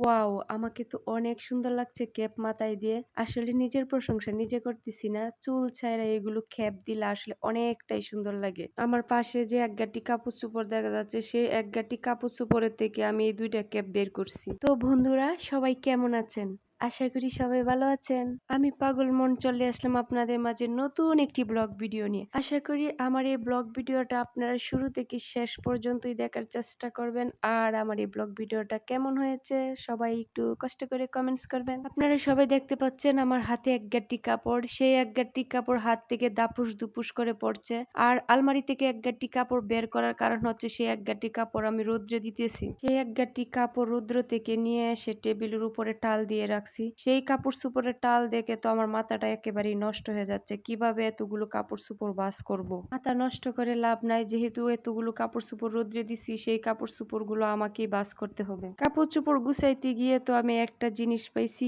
Wow, আমাকে তো অনেক সুন্দর লাগছে ক্যাপ মাথায় দিয়ে। আসলে নিজের প্রশংসা নিজে করতেছি না। চুল ছাইরা এগুলো ক্যাপ দিলে আসলে অনেকটাই সুন্দর লাগে। আমার পাশে যে এক গাটি কাপড় চোপড় দেখা যাচ্ছে সেই এক গাটি কাপড় চোপড়ের থেকে আমি এই দুইটা ক্যাপ বের করছি। তো বন্ধুরা, সবাই কেমন আছেন? আশা করি সবাই ভালো আছেন। আমি পাগল মন চলে আসলাম আপনাদের মাঝে নতুন একটি ব্লগ ভিডিও নিয়ে। আশা করি আমার এই ব্লগ ভিডিওটা আপনারা শুরু থেকে শেষ পর্যন্তই দেখার চেষ্টা করবেন। আর আমার এই ব্লগ ভিডিওটা কেমন হয়েছে সবাই একটু কষ্ট করে কমেন্টস করবেন। আপনারা সবাই দেখতে পাচ্ছেন আমার হাতে এক গাঁটি কাপড়। সেই এক গাঁটি কাপড় হাত থেকে দাপুস দুপুস করে পড়ছে। আর আলমারি থেকে এক গাঁটি কাপড় বের করার কারণ হচ্ছে সেই এক গাঁটি কাপড় আমি রৌদ্রে দিতেছি। সেই এক গাঁটি কাপড় রৌদ্র থেকে নিয়ে এসে টেবিলের উপরে টাল দিয়ে রাখছি। সেই কাপড় সুপড়ের টাল দেখে তো আমার মাথাটা একেবারেই নষ্ট হয়ে যাচ্ছে। কীভাবে এতগুলো কাপড় সুপড় বাস করব। মাথা নষ্ট করে লাভ নাই। যেহেতু এতগুলো কাপড় সুপড় রোদ্রে দিছি, সেই কাপড় সুপড়গুলো আমাকেই বাস করতে হবে। কাপড় চোপড় গুছাইতে গিয়ে তো আমি একটা জিনিস পাইছি।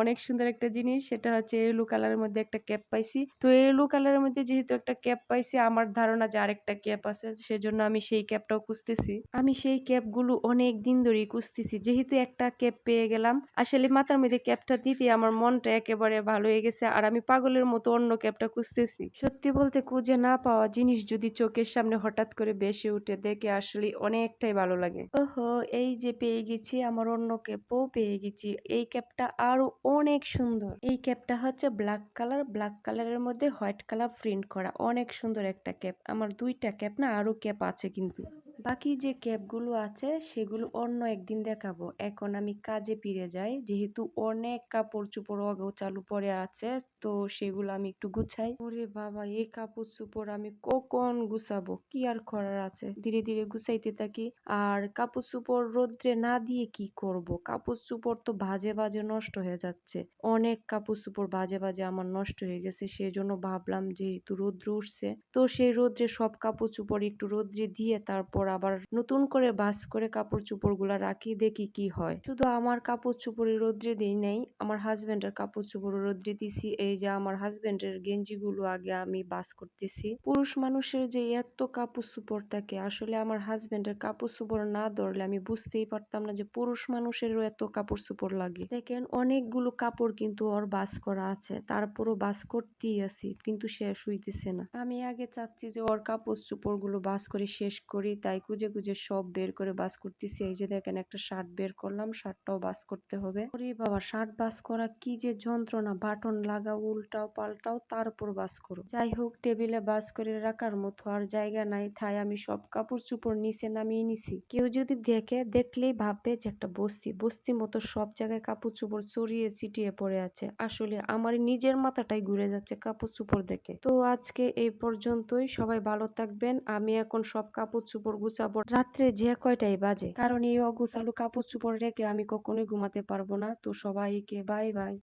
অনেক সুন্দর একটা জিনিস। সেটা হচ্ছে এলু কালারের মধ্যে একটা ক্যাপ পাইছি। তো এলু কালারের মধ্যে যেহেতু একটা ক্যাপ পাইছি, আমার ধারণা যে আরেকটা ক্যাপ আছে, সেজন্য আমি সেই ক্যাপটাও খুঁজতেছি। আমি সেই ক্যাপগুলো অনেক দিন ধরেই খুঁজতেছি। যেহেতু একটা ক্যাপ পেয়ে গেলাম। আসলে মাথার মধ্যে ক্যাপটা দিতে আমার মনটা একেবারে ভালো হয়ে গেছে, আর আমি পাগলের মতো অন্য ক্যাপটা খুঁজতেছি। সত্যি বলতে খুঁজে না পাওয়া জিনিস যদি চোখের সামনে হঠাৎ করে বেশি উঠে দেখে আসলে অনেকটাই ভালো লাগে। ওহো, এই যে পেয়ে গেছি আমার অন্য ক্যাপও পেয়ে গেছি, এই ক্যাপটা আরও অনেক সুন্দর। এই ক্যাপটা হচ্ছে ব্ল্যাক কালার ব্ল্যাক কালারের মধ্যে হোয়াইট কালার প্রিন্ট করা, অনেক সুন্দর একটা ক্যাপ আমার দুইটা ক্যাপ না আরও ক্যাপ আছে কিন্তু। বাকি যে ক্যাপগুলো আছে, সেগুলো অন্য একদিন দেখাবো। এখন আমি কাজে ফিরে যাই। যেহেতু অনেক কাপড় চোপড় অগোছালো পরে আছে, তো সেগুলো আমি একটু গুছাই। ওরে বাবা এই কাপড় চোপড় আমি কখন গুছাবো? কি আর করার আছে? ধীরে ধীরে গুছাইতে থাকি। আর কাপড় চোপড় রোদ্রে না দিয়ে কি করব? কাপড় চোপড় তো বাজে বাজে নষ্ট হয়ে যাচ্ছে। অনেক কাপড় চোপড় বাজে বাজে আমার নষ্ট হয়ে গেছে। সেই জন্য ভাবলাম যেহেতু রোদ্র উঠছে, তো সেই রোদ্রে সব কাপড় চোপড় একটু রোদ্রে দিয়ে তারপর আবার নতুন করে বাস করে কাপড় চোপড়গুলা রাখি, দেখি কি হয়। শুধু আমার কাপড় চোপড়ে রোদ্রে দিই নাই, আমার হাজবেন্ডের কাপড় চোপড় রোদ্রে দিছি। এই যে আমার হাজবেন্ডের গেঞ্জি গুলো আগে আমি বাস করতেছি। পুরুষ মানুষের যে এত কাপড় চোপড় থাকে, আসলে আমার হাজবেন্ডের কাপড় চোপড় না ধরলে আমি বুঝতেই পারতাম না যে পুরুষ মানুষেরও এত কাপড় চোপড় লাগে। দেখেন, অনেকগুলো কাপড় কিন্তু ওর বাস করা আছে, তারপরও বাস করতেই আছি, কিন্তু শেষ হইতেছে না। আমি আগে চাচ্ছি যে ওর কাপড় চোপড়গুলো বাস করে শেষ করি, তাই খুঁজে খুঁজে সব বের করে বাস করতেছি। এই যে দেখেন একটা শার্ট বের করলাম, শার্টটাও বাস করতে হবে। ওরে বাবা, শার্ট বাস করা কি যে যন্ত্রণা! বাটন লাগাও, উল্টাও পাল্টাও, তারপর বাস করো। যাই হোক, টেবিলে বাস করে রাখার মতো আর জায়গা নাই তাই আমি সব কাপড় চোপড় নিচে নামিয়ে নিছি। কেউ যদি দেখে, দেখলেই ভাববে যে একটা বস্তি। বস্তির মতো সব জায়গায় কাপড় চোপড় চড়িয়ে ছিটিয়ে পড়ে আছে। আসলে আমার নিজের মাথাটাই ঘুরে যাচ্ছে কাপড় চোপড় দেখে। তো আজকে এই পর্যন্তই। সবাই ভালো থাকবেন। আমি এখন সব কাপড় চোপড় গুছাবো। রাত্রে যে কয়টাই বাজে? কারণ এই অগুছালো কাপড় চোপড় রেখে আমি কখনোই ঘুমাতে পারব না। তো সবাইকে বাই বাই।